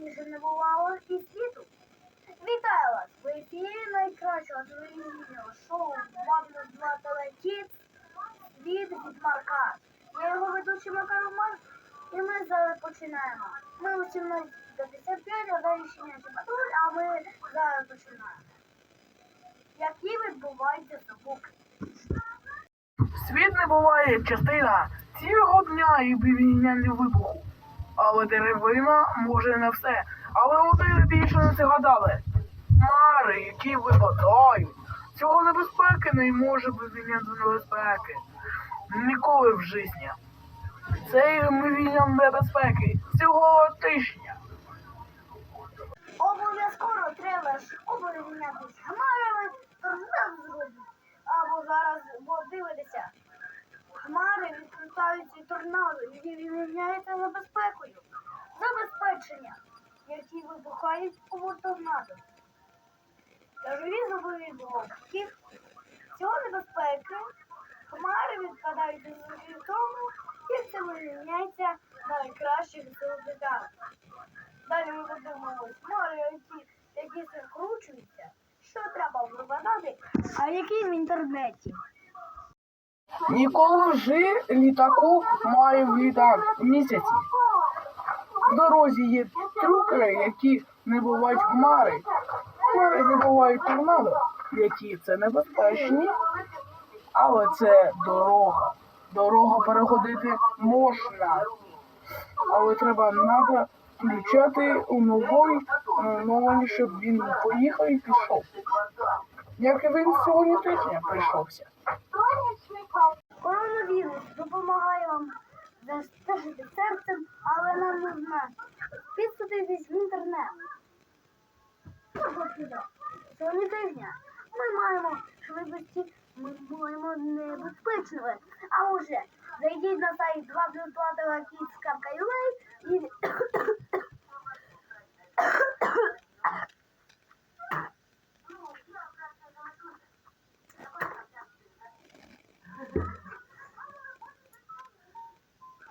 більше не бувало і світу. Вітаю вас! В ефірі найкращого телевізійного шоу «Вам два телекіт» від Відмарка. Я його ведучий Макар Роман, і ми зараз починаємо. Ми у 17.55 рішення патруль, а ми зараз починаємо. Які відбуваються звуки? Світ не буває частина цілого дня і війняні вибуху. Але деревина може не все. Але вони більше не згадали. Мари, які випадають. Цього небезпеки не може вивільняти небезпеки. Ніколи в житті. Це вивільняв небезпеки цього тижня. Обов'язково треба ж оборонятись хмарами, торнадо зробити. Або зараз, бо дивитися, хмари відключаються торнадо, які відміняються небезпекою. Забезпечення, які вибухають у торнадо. Тяжові зубові блоки. Цього небезпеки хмари відпадають у тому, як це вивільняється на найкращих зробитах. Далі ми подумали, море, які, які закручуються, що треба випадати, а які в інтернеті. Ніколи вже літаку має в літак місяці. В дорозі є трюки, які не бувають хмари. Хмари не бувають торнадо, які це небезпечні, але це дорога. Дорога переходити можна. Але треба треба включати у новий новий, щоб він поїхав і пішов. Як він сьогодні тижня прийшовся. Допомагає вам застежити серцем, але нам нужна підсудитись в інтернет. Сьогодні тижня ми маємо швидкості, ми маємо небезпечними. А уже зайдіть на сайт 2 плюс 2 і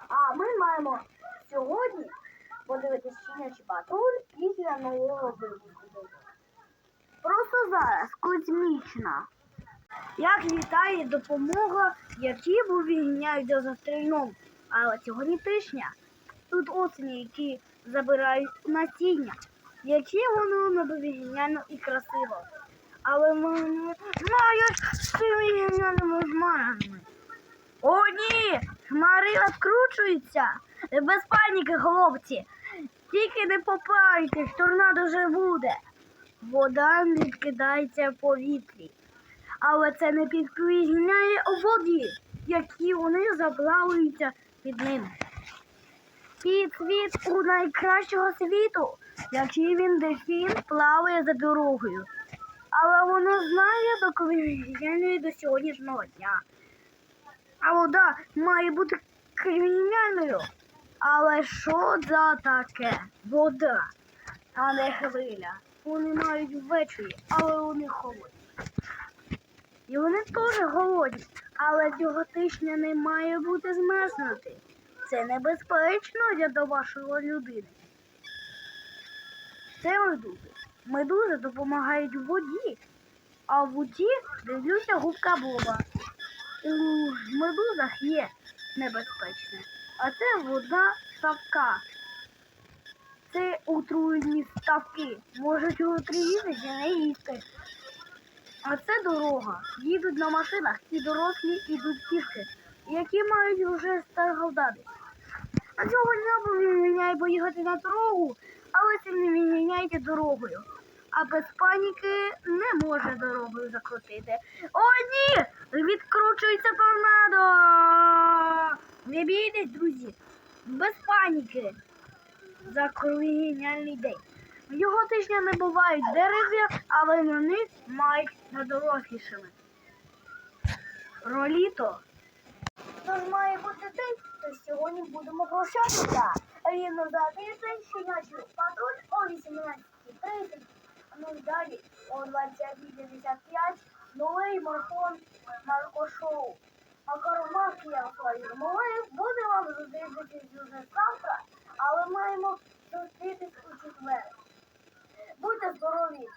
А маємо сьогодні подивитися щенячий патруль після нового випуску. Просто зараз космічна. Як літає допомога, які вивільняють за стрільном. Але сьогодні тижня тут осені, які забирають насіння, які воно надовільняно і красиво. Але вони мають гівняними хмарами. О, ні! Хмари відкручуються! Без паніки, хлопці! Тільки не попайтесь, торнадо вже буде. Вода відкидається в повітрі. Але це не підпригняє у воді, які вони заплавуються під ним. Під світ у найкращого світу, який він дельфін плаває за дорогою. Але воно знає до колишньої до сьогоднішнього дня. А вода має бути кримінальною. Але що за таке? Вода, а не хвиля. Вони мають ввечері, але вони холодні. І вони теж голодні, але цього тижня не має бути змерзнути. Це небезпечно для вашої людини. Це медузи. Медузи допомагають воді, а в воді дивлюся губка Боба. У медузах є небезпечне, а це вода ставка. Це отруєні ставки. Можуть отруїти і не їсти. А це дорога. Їдуть на машинах, і дорослі ідуть пішки, які мають вже старгавдати. А цього дня поміняє поїхати на дорогу, але це не міняйте дорогою. А без паніки не може дорогою закрутити. О, ні! Відкручується торнадо! Не бійтесь, друзі! Без паніки! За кримінальний день. Його тижня не бувають дерев'я, але вони мають надорослішими. Про літо. Тож має бути день, то сьогодні будемо прощатися. Рівно за тиждень щенячий патруль о 18.30. Ну далі о 20.55 новий марафон Марко Шоу. А Кармак я свої буде вам зустрітися вже завтра, але маємо зустрітись у четвер. Будьте здорові!